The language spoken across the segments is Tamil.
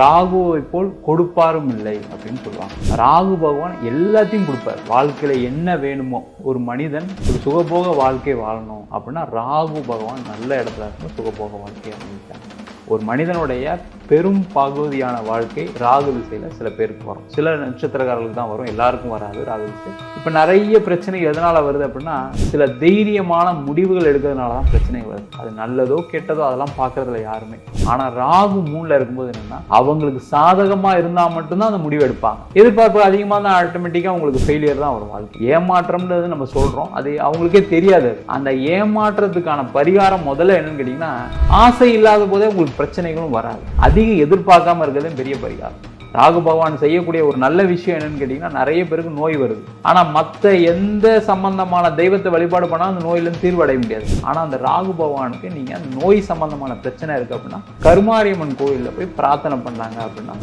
ராகுவை போல் கொடுப்பாரும் இல்லை அப்படின்னு சொல்லுவாங்க. ராகு பகவான் எல்லாத்தையும் கொடுப்பார். வாழ்க்கையில என்ன வேணுமோ ஒரு மனிதன் ஒரு சுகபோக வாழ்க்கை வாழணும் அப்படின்னா ராகு பகவான் நல்ல இடத்துல இருக்கும் சுகபோக வாழ்க்கையை அமைத்தாங்க ஒரு மனிதனுடைய பெரும் பகுதியான வாழ்க்கை ராகு திசையில் சில பேருக்கு வரும். சில நட்சத்திரக்காரர்களுக்கு தான் வரும். எல்லாருக்கும் வராது ராகு திசை. இப்போ நிறைய பிரச்சனை எதனால் வருது அப்படின்னா சில தைரியமான முடிவுகள் எடுக்கிறதுனால தான் பிரச்சனை வருது. அது நல்லதோ கெட்டதோ அதெல்லாம் பார்க்குறதுல யாருமே ஆனால் ராகு மூணில் இருக்கும்போது என்னென்னா அவங்களுக்கு சாதகமாக இருந்தால் மட்டும்தான் அந்த முடிவு எடுப்பாங்க. எதிர்பார்ப்பு அதிகமாக தான் ஆட்டோமேட்டிக்காக உங்களுக்கு ஃபெயிலியர் தான் வரும் வாழ்க்கை. ஏமாற்றம்ன்றது நம்ம சொல்கிறோம் அது அவங்களுக்கே தெரியாது. அந்த ஏமாற்றத்துக்கான பரிகாரம் முதல்ல என்னன்னு கேட்டிங்கன்னா ஆசை இல்லாத போதே உங்களுக்கு பிரச்சனைகளும் வராது. அதிக எதிர்பார்க்காம இருக்கிறது பெரிய பரிகாரம். ராகு பகவான் செய்யக்கூடிய ஒரு நல்ல விஷயம் என்னன்னு கேட்டிங்கன்னா நிறைய பேருக்கு நோய் வருது. ஆனால் மற்ற எந்த சம்பந்தமான தெய்வத்தை வழிபாடு பண்ணால் அந்த நோயிலேருந்து தீர்வடைய முடியாது. ஆனால் அந்த ராகு பகவானுக்கு நீங்கள் அந்த நோய் சம்பந்தமான பிரச்சனை இருக்கு அப்படின்னா கருமாரியம்மன் கோயிலில் போய் பிரார்த்தனை பண்ணாங்க அப்படின்னா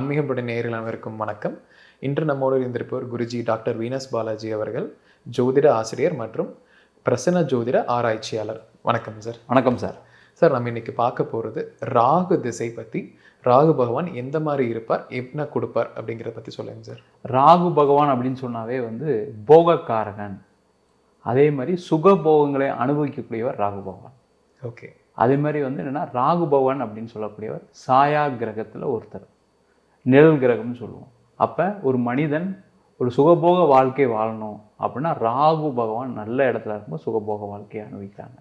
ஆன்மீகப்பட நேரில் அனைவருக்கும் வணக்கம். இன்று நம்மோடு இருந்திருப்பவர் குருஜி டாக்டர் வீனஸ் பாலாஜி அவர்கள் ஜோதிட ஆசிரியர் மற்றும் பிரசன்ன ஜோதிட ஆராய்ச்சியாளர். வணக்கம் சார். வணக்கம் சார். சார் நம்ம இன்னைக்கு பார்க்க போகிறது ராகு திசை பற்றி ராகு பகவான் எந்த மாதிரி இருப்பார் என்ன கொடுப்பார் அப்படிங்கிறத பற்றி சொல்லுங்க சார். ராகு பகவான் அப்படின்னு சொன்னாவே வந்து போகக்காரகன். அதே மாதிரி சுகபோகங்களை அனுபவிக்கக்கூடியவர் ராகு பகவான். ஓகே. அதே மாதிரி வந்து என்னன்னா ராகு பகவான் அப்படின்னு சொல்லக்கூடியவர் சாயா கிரகத்தில் ஒருத்தர். நிழல் கிரகம்னு சொல்லுவோம். அப்போ ஒரு மனிதன் ஒரு சுகபோக வாழ்க்கை வாழணும் அப்படின்னா ராகு பகவான் நல்ல இடத்துல இருக்கும்போது சுகபோக வாழ்க்கையை அனுபவிக்கிறாங்க.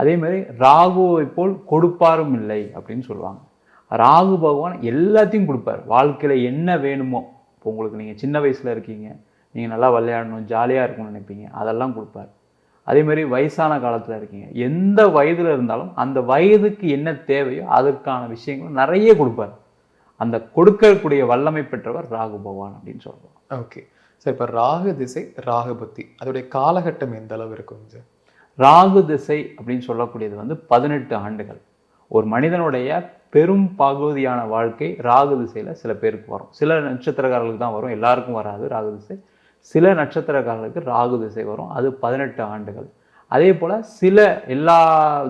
அதே மாதிரி ராகுவை போல் கொடுப்பாரும் இல்லை அப்படின்னு சொல்லுவாங்க. ராகு பகவான் எல்லாத்தையும் கொடுப்பார். வாழ்க்கையில் என்ன வேணுமோ இப்போ உங்களுக்கு நீங்கள் சின்ன வயசில் இருக்கீங்க நீங்கள் நல்லா விளையாடணும் ஜாலியாக இருக்கணும்னு நினைப்பீங்க அதெல்லாம் கொடுப்பார். அதே மாதிரி வயசான காலத்தில் இருக்கீங்க எந்த வயதில் இருந்தாலும் அந்த வயதுக்கு என்ன தேவையோ அதற்கான விஷயங்கள் நிறைய கொடுப்பார். அந்த கொடுக்கக்கூடிய வல்லமை பெற்றவர் ராகு பகவான் அப்படின்னு சொல்றோம். ஓகே சார் இப்போ ராகு திசை ராகு புத்தி. அதோடைய காலகட்டம் எந்த அளவு இருக்குங்க சார் ராகு திசை அப்படின்னு சொல்லக்கூடியது வந்து பதினெட்டு ஆண்டுகள். ஒரு மனிதனுடைய பெரும் பகுதியான வாழ்க்கை ராகு திசையில் சில பேருக்கு வரும். சில நட்சத்திரக்காரர்களுக்கு தான் வரும். எல்லாருக்கும் வராது ராகு திசை. சில நட்சத்திரக்காரர்களுக்கு ராகு திசை வரும். அது பதினெட்டு ஆண்டுகள். அதே போல் சில எல்லா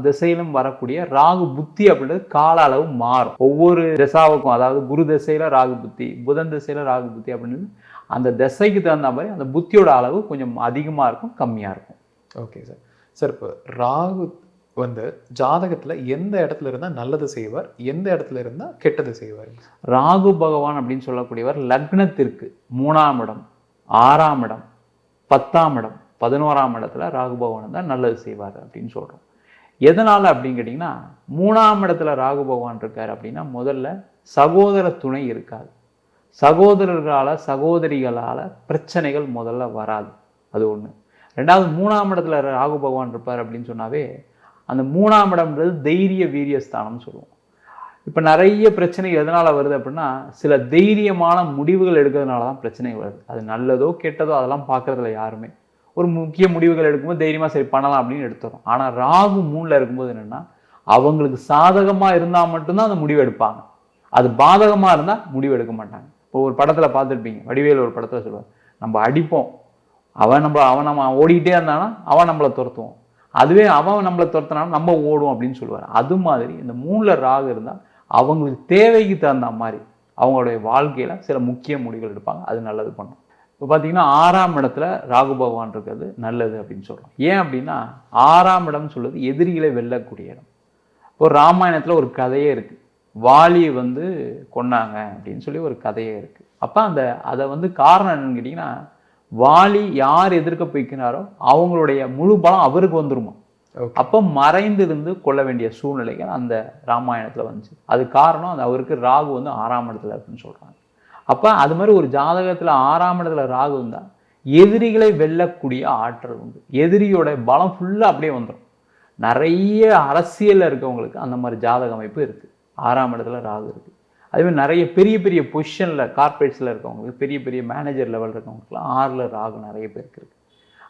திசையிலும் வரக்கூடிய ராகு புத்தி அப்படின்றது கால அளவு மாறும். ஒவ்வொரு திசாவுக்கும் அதாவது குரு திசையில் ராகு புத்தி புதன் திசையில் ராகு புத்தி அப்படின்றது அந்த திசைக்கு தகுந்த மாதிரி அந்த புத்தியோட அளவு கொஞ்சம் அதிகமாக இருக்கும் கம்மியாக இருக்கும். Okay sir. சார் இப்போ ராகு வந்து ஜாதகத்தில் எந்த இடத்துல இருந்தால் நல்லது செய்வார் எந்த இடத்துல இருந்தால் கெட்டது செய்வார்? ராகு பகவான் அப்படின்னு சொல்லக்கூடியவர் லக்னத்திற்கு மூணாம் இடம் ஆறாம் இடம் பத்தாம் இடம் பதினோராம் இடத்துல ராகுபகவான் தான் நல்லது செய்வார் அப்படின்னு சொல்கிறோம் எதனால் அப்படின்னு கேட்டிங்கன்னா மூணாம் இடத்துல ராகு பகவான் இருக்கார் அப்படின்னா முதல்ல சகோதர துணை இருக்காது. சகோதரர்களால் சகோதரிகளால் பிரச்சனைகள் முதல்ல வராது. அது ஒன்று ரெண்டாவது மூணாம் இடத்துல ராகு பகவான் இருப்பார் அப்படின்னு சொன்னாவே அந்த மூணாம் இடம்ன்றது தைரிய வீரியஸ்தானம்னு சொல்லுவோம். இப்போ நிறைய பிரச்சனை எதனால் வருது அப்படின்னா சில தைரியமான முடிவுகள் எடுக்கிறதுனால தான் பிரச்சனை வருது. அது நல்லதோ கெட்டதோ அதெல்லாம் பார்க்கறதுல யாருமே. ஒரு முக்கிய முடிவுகள் எடுக்கும்போது தைரியமாக சரி பண்ணலாம் அப்படின்னு எடுத்துரும் ஆனால் ராகு மூணில் இருக்கும்போது என்னென்னா அவங்களுக்கு சாதகமாக இருந்தால் மட்டும்தான் அந்த முடிவு எடுப்பாங்க. அது பாதகமாக இருந்தால் முடிவு எடுக்க மாட்டாங்க. இப்போ ஒரு படத்தில் பார்த்துருப்பீங்க வடிவேல் ஒரு படத்தில் சொல்லுவார் நம்ம அடிப்போம். அவன் நம்ம அவன் நம்ம ஓடிக்கிட்டே இருந்தானா அவன் நம்மளை துரத்துவோம் அதுவே அவன் நம்மளை துரத்தினாலும் நம்ம ஓடும் அப்படின்னு சொல்லுவார். அது மாதிரி இந்த மூணில் ராகு இருந்தால் அவங்களுக்கு தேவைக்கு தகுந்த மாதிரி அவங்களுடைய வாழ்க்கையில் சில முக்கிய முடிவுகள் எடுப்பாங்க. அது நல்லது பண்ணும். இப்போ பார்த்தீங்கன்னா ஆறாம் இடத்துல ராகு பகவான் இருக்கிறது நல்லது அப்படின்னு சொல்கிறோம் ஏன் அப்படின்னா ஆறாம் இடம்னு சொல்லுது எதிரிகளை வெல்லக்கூடிய இடம். ஒரு ராமாயணத்தில் ஒரு கதையே இருக்குது வாலியை வந்து கொன்னாங்க அப்படின்னு சொல்லி ஒரு கதையே இருக்குது அப்போ அந்த அதை வந்து காரணம் என்னன்னு கேட்டிங்கன்னா வாலி யார் எதிர்க்க போய்க்கிறாரோ அவங்களுடைய முழு பலம் அவருக்கு வந்துருமா? அப்போ மறைந்திருந்து கொள்ள வேண்டிய சூழ்நிலைகள் அந்த ராமாயணத்தில் வந்துச்சு. அது காரணம் அது அவருக்கு ராகு வந்து ஆறாம் இடத்துல இருக்குன்னு சொல்கிறாங்க அப்போ அது மாதிரி ஒரு ஜாதகத்தில் ஆறாம் இடத்துல ராகு இருந்தால் எதிரிகளை வெல்லக்கூடிய ஆற்றல் உண்டு. எதிரியோட பலம் ஃபுல்லாக அப்படியே வந்துடும் நிறைய அரசியலில் இருக்கவங்களுக்கு அந்த மாதிரி ஜாதக அமைப்பு இருக்குது ஆறாம் இடத்துல ராகு இருக்குது அதேமாதிரி நிறைய பெரிய பெரிய பொசிஷனில் கார்பரேட்ஸில் இருக்கவங்களுக்கு பெரிய பெரிய மேனேஜர் லெவல் இருக்கவங்களுக்குலாம் ஆறில் ராகு நிறைய பேருக்கு இருக்குது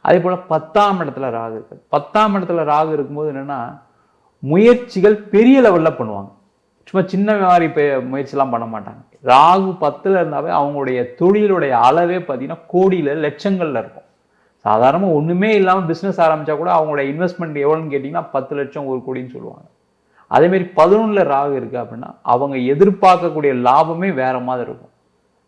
அதே போல் பத்தாம் இடத்துல ராகு இருக்குது பத்தாம் இடத்துல ராகு இருக்கும்போது என்னென்னா முயற்சிகள் பெரிய லெவலில் பண்ணுவாங்க. சும்மா சின்ன வியாபாரி முயற்சிலாம் பண்ண மாட்டாங்க. ராகு பத்தில் இருந்தாவே அவங்களுடைய தொழிலுடைய அளவே பார்த்தீங்கன்னா கோடியில் லட்சங்களில் இருக்கும். சாதாரணமாக ஒன்றுமே இல்லாமல் பிஸ்னஸ் ஆரம்பித்தா கூட அவங்களோட இன்வெஸ்ட்மெண்ட் எவ்வளோன்னு கேட்டிங்கன்னா பத்து லட்சம் ஒரு கோடின்னு சொல்லுவாங்க. அதேமாரி பதினொன்றில் ராகு இருக்குது அப்படின்னா அவங்க எதிர்பார்க்கக்கூடிய லாபமே வேறு மாதிரி இருக்கும்.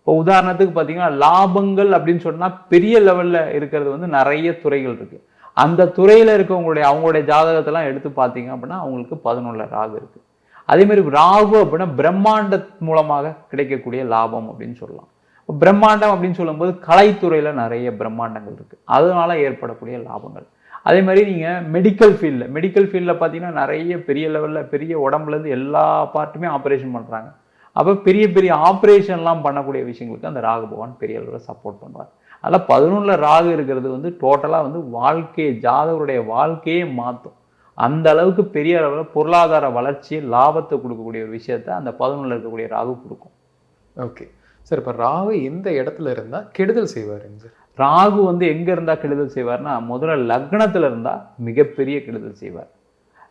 இப்போ உதாரணத்துக்கு பார்த்தீங்கன்னா லாபங்கள் அப்படின்னு சொன்னால் பெரிய லெவலில் இருக்கிறது வந்து நிறைய துறைகள் இருக்குது அந்த துறையில் இருக்கவங்களுடைய அவங்களுடைய ஜாதகத்தெல்லாம் எடுத்து பார்த்தீங்க அப்படின்னா அவங்களுக்கு பதினொன்றில் ராகு இருக்குது அதேமாரி ராகு அப்படின்னா பிரம்மாண்ட மூலமாக கிடைக்கக்கூடிய லாபம் அப்படின்னு சொல்லலாம். பிரம்மாண்டம் அப்படின்னு சொல்லும்போது கலைத்துறையில் நிறைய பிரம்மாண்டங்கள் இருக்குது அதனால ஏற்படக்கூடிய லாபங்கள். அதே மாதிரி நீங்கள் மெடிக்கல் ஃபீல்டில் மெடிக்கல் ஃபீல்டில் பார்த்தீங்கன்னா நிறைய பெரிய லெவலில் பெரிய உடம்புலேருந்து எல்லா பார்ட்டுமே ஆப்ரேஷன் பண்ணுறாங்க அப்போ பெரிய பெரிய ஆப்ரேஷன்லாம் பண்ணக்கூடிய விஷயங்களுக்கு அந்த ராகு பகவான் பெரிய அளவில் சப்போர்ட் பண்ணுவார் அதில் பதினொன்றில் ராகு இருக்கிறது வந்து டோட்டலாக வந்து வாழ்க்கையை ஜாதகருடைய வாழ்க்கையே மாற்றும் அந்த அளவுக்கு பெரிய அளவில் பொருளாதார வளர்ச்சி லாபத்தை கொடுக்கக்கூடிய ஒரு விஷயத்த அந்த பதினொன்றில் இருக்கக்கூடிய ராகு கொடுக்கும். ஓகே. சார் இப்போ ராகு எந்த இடத்துல இருந்தால் கெடுதல் செய்வாருங்க சார்? ராகு வந்து எங்கே இருந்தால் கெடுதல் செய்வார்னா முதல்ல லக்னத்தில் இருந்தால் மிகப்பெரிய கெடுதல் செய்வார்.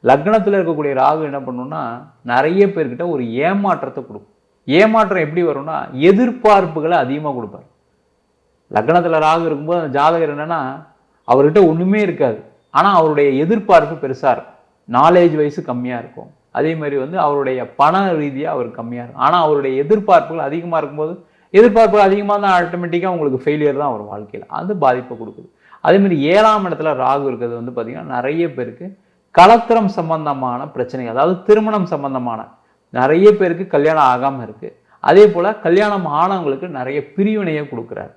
லக்னத்தில் இருக்கக்கூடிய ராகு என்ன பண்ணுன்னா நிறைய பேர்கிட்ட ஒரு ஏமாற்றத்தை கொடுக்கும். ஏமாற்றம் எப்படி வரும்னா எதிர்பார்ப்புகளை அதிகமாக கொடுப்பார். லக்னத்தில் ராகு இருக்கும்போது அந்த ஜாதகர் என்னன்னா அவர்கிட்ட ஒன்றுமே இருக்காது. ஆனால் அவருடைய எதிர்பார்ப்பு பெருசாக இருக்கும். நாலேஜ் வயசு கம்மியாக இருக்கும். அதே மாதிரி வந்து அவருடைய பண ரீதியாக அவர் கம்மியாக இருக்கும். ஆனால் அவருடைய எதிர்பார்ப்புகள் அதிகமாக இருக்கும்போது எதிர்பார்ப்புகள் அதிகமாக தான் ஆட்டோமேட்டிக்காக உங்களுக்கு ஃபெயிலியர் தான் அவர் வாழ்க்கையில். அது பாதிப்பை கொடுக்குது. அதேமாதிரி ஏழாம் இடத்துல ராகு இருக்கிறது வந்து பார்த்திங்கன்னா நிறைய பேருக்கு கலத்திரம் சம்பந்தமான பிரச்சனை அதாவது திருமணம் சம்பந்தமான நிறைய பேருக்கு கல்யாணம் ஆகாமல் இருக்குது அதே போல் கல்யாணம் ஆனவங்களுக்கு நிறைய பிரிவினையை கொடுக்குறாரு.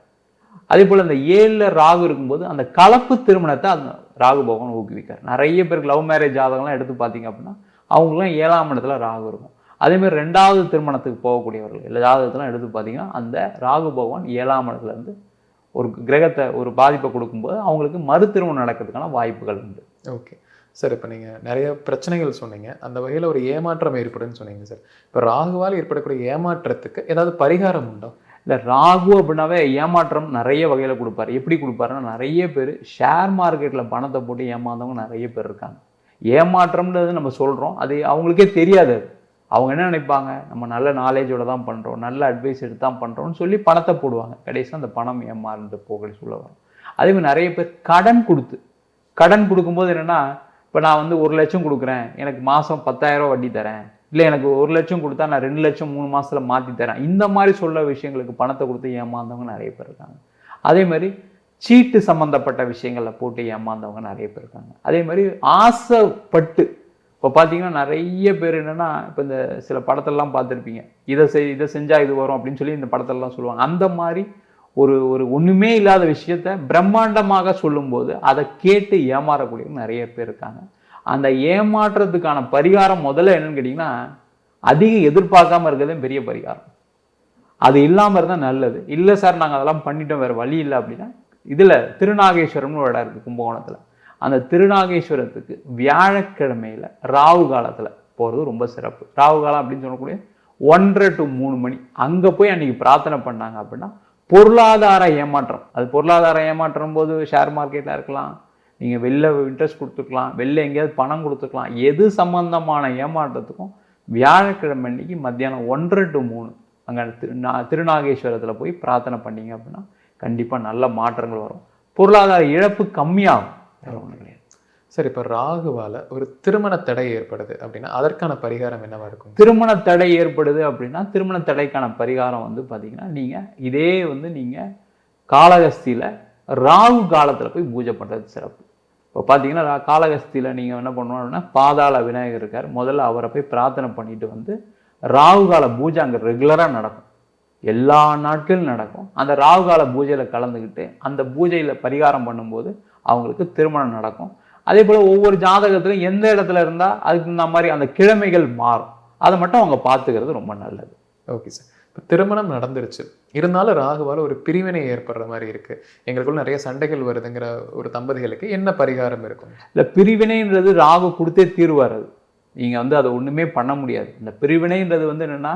அதே போல் இந்த ஏழில் ராகு இருக்கும்போது அந்த கலப்பு திருமணத்தை அந்த ராகு பகவான் ஊக்குவிக்கார் நிறைய பேருக்கு லவ் மேரேஜ் ஜாதகம்லாம் எடுத்து பார்த்தீங்க அப்படின்னா அவங்களாம் ஏழாம் இடத்துல ராகு இருக்கும். அதேமாதிரி ரெண்டாவது திருமணத்துக்கு போகக்கூடியவர்கள் இல்லை ஜாதகத்தெல்லாம் எடுத்து பார்த்தீங்கன்னா அந்த ராகு பகவான் ஏழாம் இடத்துலேருந்து ஒரு கிரகத்தை ஒரு பாதிப்பை கொடுக்கும்போது அவங்களுக்கு மறு திருமணம் நடக்கிறதுக்கான வாய்ப்புகள் உண்டு. ஓகே. சார் இப்போ நீங்கள் நிறைய பிரச்சனைகள் சொன்னீங்க. அந்த வகையில் ஒரு ஏமாற்றம் ஏற்படுன்னு சொன்னீங்க சார். இப்போ ராகுவால் ஏற்படக்கூடிய ஏமாற்றத்துக்கு ஏதாவது பரிகாரம் உண்டோ? இந்த ராகு அப்படின்னாவே ஏமாற்றம் நிறைய வகையில் கொடுப்பாரு. எப்படி கொடுப்பாருன்னா நிறைய பேர் ஷேர் மார்க்கெட்டில் பணத்தை போட்டு ஏமாந்தவங்க நிறைய பேர் இருக்காங்க. ஏமாற்றம்ன்றது நம்ம சொல்கிறோம் அது அவங்களுக்கே தெரியாது அது. அவங்க என்ன நினைப்பாங்க? நம்ம நல்ல நாலேஜோட தான் பண்ணுறோம் நல்ல அட்வைஸ் எடுத்து தான் பண்ணுறோம்னு சொல்லி பணத்தை போடுவாங்க. கடைசியாக அந்த பணம் ஏமாறுந்து போக சொல்ல வரும் அதேமாதிரி நிறைய பேர் கடன் கொடுத்து கடன் கொடுக்கும்போது என்னென்னா இப்போ நான் வந்து ஒரு லட்சம் கொடுக்குறேன். எனக்கு மாதம் பத்தாயிரம் வட்டி தரேன். இல்லை எனக்கு ஒரு லட்சம் கொடுத்தா நான் ரெண்டு லட்சம் மூணு மாதத்தில் மாற்றி தரேன். இந்த மாதிரி சொல்ல விஷயங்களுக்கு பணத்தை கொடுத்து ஏமாந்தவங்க நிறைய பேர் இருக்காங்க. அதே மாதிரி சீட்டு சம்மந்தப்பட்ட விஷயங்களில் போட்டு ஏமாந்தவங்க நிறைய பேர் இருக்காங்க. அதே மாதிரி ஆசைப்பட்டு இப்போ பார்த்தீங்கன்னா நிறைய பேர் என்னன்னா இப்போ இந்த சில படத்தெல்லாம் பார்த்துருப்பீங்க. இதை செய் இதை செஞ்சால் இது வரும் அப்படின்னு சொல்லி இந்த படத்தெல்லாம் சொல்லுவாங்க. அந்த மாதிரி ஒரு ஒரு ஒன்றுமே இல்லாத விஷயத்த பிரம்மாண்டமாக சொல்லும்போது அதை கேட்டு ஏமாறக்கூடியவங்க நிறைய பேர் இருக்காங்க. அந்த ஏமாற்றத்துக்கான பரிகாரம் முதல்ல என்னன்னு கேட்டிங்கன்னா அதிகம் எதிர்பார்க்காம இருக்கிறதே பெரிய பரிகாரம். அது இல்லாமல் இருந்தால் நல்லது. இல்லை சார் நாங்கள் அதெல்லாம் பண்ணிட்டோம் வேறு வழி இல்லை அப்படின்னா இதில் திருநாகேஸ்வரம்னு ஒரு இடம் இருக்குது கும்பகோணத்தில். அந்த திருநாகேஸ்வரத்துக்கு வியாழக்கிழமையில் ராகு காலத்தில் போகிறது ரொம்ப சிறப்பு. ராகு காலம் அப்படின்னு சொல்லக்கூடிய ஒன்றரை டு மூணு மணி. அங்கே போய் அன்றைக்கி பிரார்த்தனை பண்ணாங்க அப்படின்னா பொருளாதார ஏமாற்றம். அது பொருளாதார ஏமாற்றம் போது ஷேர் மார்க்கெட்டில் இருக்கலாம். நீங்கள் வெளில இன்ட்ரெஸ்ட் கொடுத்துக்கலாம் வெளில எங்கேயாவது பணம் கொடுத்துக்கலாம் எது சம்பந்தமான ஏமாற்றத்துக்கும் வியாழக்கிழமை அன்னைக்கு மத்தியானம் ஒன்றரை டு மூணு அங்கே திரு நா- திருநாகேஸ்வரத்தில் போய் பிரார்த்தனை பண்ணீங்க அப்படின்னா கண்டிப்பாக நல்ல மாற்றங்கள் வரும். பொருளாதார இழப்பு கம்மியாகும். வேற ஒண்ணும் கிடையாது. சார் இப்போ ராகுவால ஒரு திருமண தடை ஏற்படுது அப்படின்னா அதற்கான பரிகாரம் என்னவா இருக்கும்? திருமண தடை ஏற்படுது அப்படின்னா திருமண தடைக்கான பரிகாரம் வந்து பார்த்தீங்கன்னா நீங்கள் இதே வந்து நீங்கள் காளகஸ்தியில் ராகு காலத்தில் போய் பூஜை பண்ணுறது சிறப்பு. இப்போ பார்த்தீங்கன்னா காலகஸ்தியில் காளகஸ்தியில் நீங்கள் என்ன பண்ணணும் அப்படின்னா பாதாள விநாயகர் இருக்கார். முதல்ல அவரை போய் பிரார்த்தனை பண்ணிட்டு வந்து ராகு கால பூஜை அங்கே ரெகுலராக நடக்கும். எல்லா நாட்களும் நடக்கும். அந்த ராகு கால பூஜையில் கலந்துக்கிட்டு அந்த பூஜையில் பரிகாரம் பண்ணும்போது அவங்களுக்கு திருமணம் நடக்கும். அதே போல் ஒவ்வொரு ஜாதகத்திலும் எந்த இடத்துல இருந்தால் அதுக்கு இந்த மாதிரி அந்த கிழமைகள் மாறும். அதை மட்டும் அவங்க பார்த்துக்கிறது ரொம்ப நல்லது. ஓகே சார் திருமணம் நடந்துருச்சு. இருந்தாலும் ராகுவால் ஒரு பிரிவினை ஏற்படுற மாதிரி இருக்கு. எங்களுக்குள்ள நிறைய சண்டைகள் வருதுங்கிற ஒரு தம்பதிகளுக்கு என்ன பரிகாரம் இருக்கும்? இல்லை பிரிவினைன்றது ராகு கொடுத்தே தீர்வார் அது. நீங்கள் வந்து அதை ஒன்றுமே பண்ண முடியாது. இந்த பிரிவினைன்றது வந்து என்னென்னா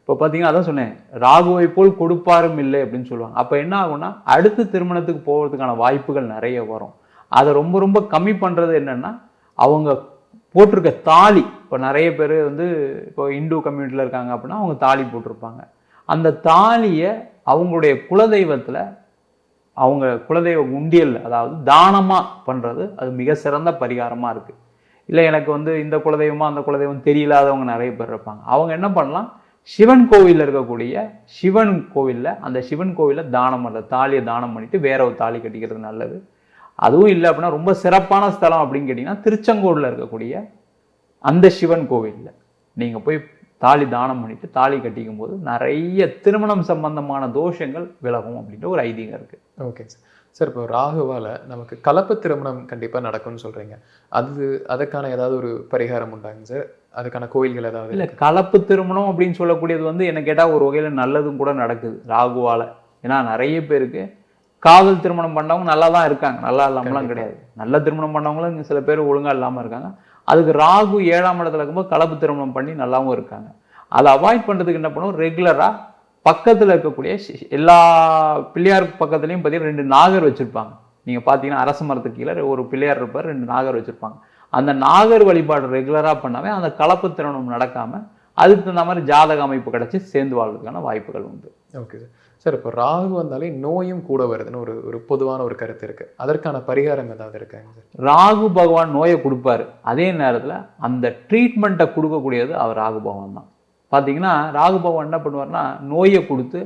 இப்போ பார்த்தீங்கன்னா அதான் சொன்னேன் ராகுவை போல் கொடுப்பாரும் இல்லை அப்படின்னு சொல்லுவாங்க. அப்போ என்ன ஆகும்னா அடுத்த திருமணத்துக்கு போகிறதுக்கான வாய்ப்புகள் நிறைய வரும். அதை ரொம்ப ரொம்ப கம்மி பண்ணுறது என்னென்னா அவங்க போட்டிருக்க தாலி. இப்போ நிறைய பேர் வந்து இப்போ இந்து கம்யூனிட்டியில் இருக்காங்க அப்படின்னா அவங்க தாலி போட்டிருப்பாங்க. அந்த தாலியை அவங்களுடைய குலதெய்வத்தில் அவங்க குலதெய்வ உண்டியல் அதாவது தானமாக பண்ணுறது அது மிக சிறந்த பரிகாரமாக இருக்குது இல்லை எனக்கு வந்து இந்த குலதெய்வமாக அந்த குலதெய்வம் தெரியலாதவங்க நிறைய பேர் இருப்பாங்க. அவங்க என்ன பண்ணலாம்? சிவன் கோவிலில் இருக்கக்கூடிய சிவன் கோவிலில் அந்த சிவன் கோவிலில் தானம் பண்ணுறது தாலியை தானம் பண்ணிவிட்டு வேற ஒரு தாலி கட்டிக்கிறது நல்லது. அதுவும் இல்லை அப்படின்னா ரொம்ப சிறப்பான ஸ்தலம் அப்படின்னு கேட்டிங்கன்னா திருச்செங்கோடில் இருக்கக்கூடிய அந்த சிவன் கோவிலில். நீங்கள் போய் தாலி தானம் பண்ணிட்டு தாலி கட்டிக்கும் போது நிறைய திருமணம் சம்பந்தமான தோஷங்கள் விலகும் அப்படின்ற ஒரு ஐதீகம் இருக்குது ஓகே சார். சார் இப்போ ராகுவால நமக்கு கலப்பு திருமணம் கண்டிப்பா நடக்கும்னு சொல்றீங்க. அது அதுக்கான ஏதாவது ஒரு பரிகாரம் உண்டாங்க சார்? அதுக்கான கோயில்கள் ஏதாவது இல்லை கலப்பு திருமணம் அப்படின்னு சொல்லக்கூடியது வந்து என்ன கேட்டால் ஒரு வகையில் நல்லதும் கூட நடக்குது ராகுவால. ஏன்னா நிறைய பேருக்கு காதல் திருமணம் பண்ணவங்க நல்லா தான் இருக்காங்க. நல்லா இல்லாமலாம் கிடையாது. நல்ல திருமணம் பண்ணவங்களும் இங்க சில பேர் ஒழுங்கா இல்லாமல் இருக்காங்க. அதுக்கு ராகு ஏழாம் இடத்துல இருக்கும்போது கலப்பு திருமணம் பண்ணி நல்லாவும் இருக்காங்க. அதை அவாய்ட் பண்ணுறதுக்கு என்ன பண்ணுவோம்? ரெகுலராக பக்கத்தில் இருக்கக்கூடிய எல்லா பிள்ளையார் பக்கத்துலேயும் பார்த்தீங்கன்னா ரெண்டு நாகர் வச்சுருப்பாங்க. நீங்கள் பார்த்தீங்கன்னா அரச மரத்துக்கு கீழே ஒரு பிள்ளையார் இருப்பார் ரெண்டு நாகர் வச்சுருப்பாங்க. அந்த நாகர் வழிபாடு ரெகுலராக பண்ணாவே அந்த கலப்பு திருமணம் நடக்காமல் அதுக்கு தகுந்த மாதிரி ஜாதக அமைப்பு கிடச்சி சேர்ந்து வாழ்றதுக்கான வாய்ப்புகள் உண்டு. ஓகே சார் சார் இப்போ ராகு வந்தாலே நோயும் கூட வருதுன்னு ஒரு ஒரு பொதுவான ஒரு கருத்து இருக்கு. அதற்கான பரிகாரம் ஏதாவது இருக்காங்க சார்? ராகு பகவான் நோயை கொடுப்பாரு. அதே நேரத்தில் அந்த ட்ரீட்மெண்ட்டை கொடுக்கக்கூடியது அவர் ராகு பகவான் தான். பார்த்தீங்கன்னா ராகு பகவான் என்ன பண்ணுவார்னா நோயை கொடுத்து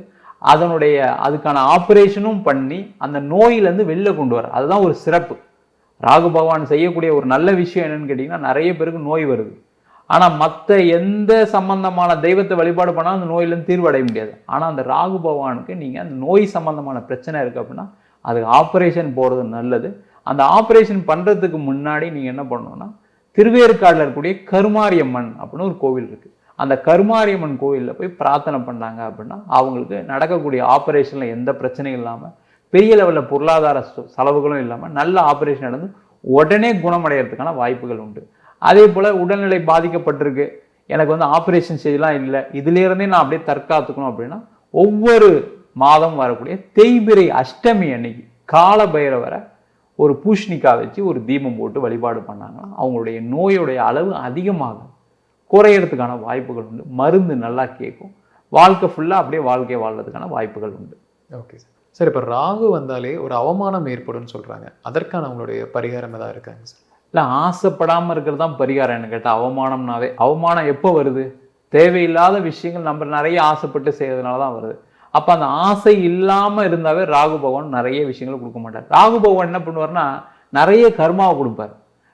அதனுடைய அதுக்கான ஆப்ரேஷனும் பண்ணி அந்த நோயிலேருந்து வெளில கொண்டு வர அதுதான் ஒரு சிறப்பு. ராகு பகவான் செய்யக்கூடிய ஒரு நல்ல விஷயம் என்னன்னு கேட்டிங்கன்னா நிறைய பேருக்கு நோய் வருது. ஆனால் மற்ற எந்த சம்பந்தமான தெய்வத்தை வழிபாடு பண்ணாலும் அந்த நோயிலேருந்து தீர்வு அடைய முடியாது. ஆனால் அந்த ராகு பகவானுக்கு நீங்கள் அந்த நோய் சம்பந்தமான பிரச்சனை இருக்குது அப்படின்னா அதுக்கு ஆப்ரேஷன் போகிறது நல்லது. அந்த ஆப்ரேஷன் பண்ணுறதுக்கு முன்னாடி நீங்கள் என்ன பண்ணணும்னா திருவேற்காடில் இருக்கக்கூடிய கருமாரியம்மன் அப்படின்னு ஒரு கோவில் இருக்குது அந்த கருமாரியம்மன் கோவிலில் போய் பிரார்த்தனை பண்ணாங்க அப்படின்னா அவங்களுக்கு நடக்கக்கூடிய ஆப்ரேஷனில் எந்த பிரச்சனையும் இல்லாமல் பெரிய லெவலில் பொருளாதார செலவுகளும் இல்லாமல் நல்ல ஆப்ரேஷன் நடந்து உடனே குணமடைகிறதுக்கான வாய்ப்புகள் உண்டு. அதே போல் உடல்நிலை பாதிக்கப்பட்டிருக்கு. எனக்கு வந்து ஆப்ரேஷன் செய்யலாம் இல்லை. இதுலேருந்தே நான் அப்படியே தற்காத்துக்கணும் அப்படின்னா ஒவ்வொரு மாதம் வரக்கூடிய தேய்பிரை அஷ்டமி அன்னைக்கு கால பைரவரை ஒரு பூஷ்ணிக்காய் வச்சு ஒரு தீபம் போட்டு வழிபாடு பண்ணாங்கன்னா அவங்களுடைய நோயுடைய அளவு அதிகமாகும் குறையிறதுக்கான வாய்ப்புகள் உண்டு. மருந்து நல்லா கேட்கும். வாழ்க்கை ஃபுல்லாக அப்படியே வாழ்க்கையை வாழ்றதுக்கான வாய்ப்புகள் உண்டு. Okay sir. சார் இப்போ ராகு வந்தாலே ஒரு அவமானம் ஏற்படும்னு சொல்கிறாங்க அதற்கான அவங்களுடைய பரிகாரம் எதாவது இருக்காங்க சார்? இல்லை ஆசைப்படாமல் இருக்கிறது தான் பரிகாரம் என்ன கேட்டால் அவமானம்னாவே. அவமானம் எப்போ வருது? தேவையில்லாத விஷயங்கள் நம்ம நிறைய ஆசைப்பட்டு செய்யறதுனால தான் வருது. அப்போ அந்த ஆசை இல்லாமல் இருந்தாவே ராகு பகவான் நிறைய விஷயங்கள் கொடுக்க மாட்டார். ராகு பகவான் என்ன பண்ணுவார்னா நிறைய கர்மாவை கொடுப்பார்.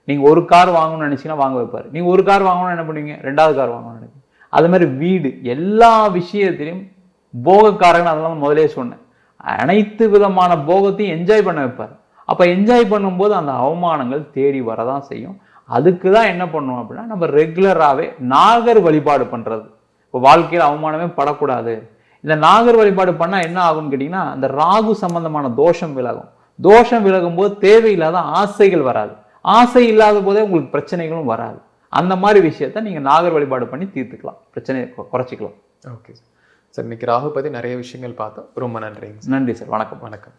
நீங்கள் ஒரு கார் வாங்கணும்னு நினச்சிங்கன்னா வாங்க வைப்பார். நீங்கள் ஒரு கார் வாங்கணும்னு என்ன பண்ணுவீங்க? ரெண்டாவது கார் வாங்கணும்னு நினைப்பீங்க. அது மாதிரி வீடு எல்லா விஷயத்திலையும் போகக்காரன் அதெல்லாம் முதலே சொன்னேன். அனைத்து விதமான போகத்தையும் என்ஜாய் பண்ண வைப்பார். அப்போ என்ஜாய் பண்ணும்போது அந்த அவமானங்கள் தேடி வரதான் செய்யும். அதுக்கு தான் என்ன பண்ணுவோம் அப்படின்னா நம்ம ரெகுலராகவே நாகர் வழிபாடு பண்ணுறது இப்போ வாழ்க்கையில் அவமானமே படக்கூடாது. இந்த நாகர் வழிபாடு பண்ணால் என்ன ஆகும்னு கேட்டிங்கன்னா அந்த ராகு சம்பந்தமான தோஷம் விலகும். தோஷம் விலகும் போது தேவையில்லாத ஆசைகள் வராது. ஆசை இல்லாத போதே உங்களுக்கு பிரச்சனைகளும் வராது. அந்த மாதிரி விஷயத்த நீங்கள் நாகர் வழிபாடு பண்ணி தீர்த்துக்கலாம். பிரச்சனையை குறைச்சிக்கலாம். Okay sir. சார் இன்னைக்கு ராகு பத்தி நிறைய விஷயங்கள் பார்த்தோம். ரொம்ப நன்றிங்க நன்றி சார். வணக்கம். வணக்கம்.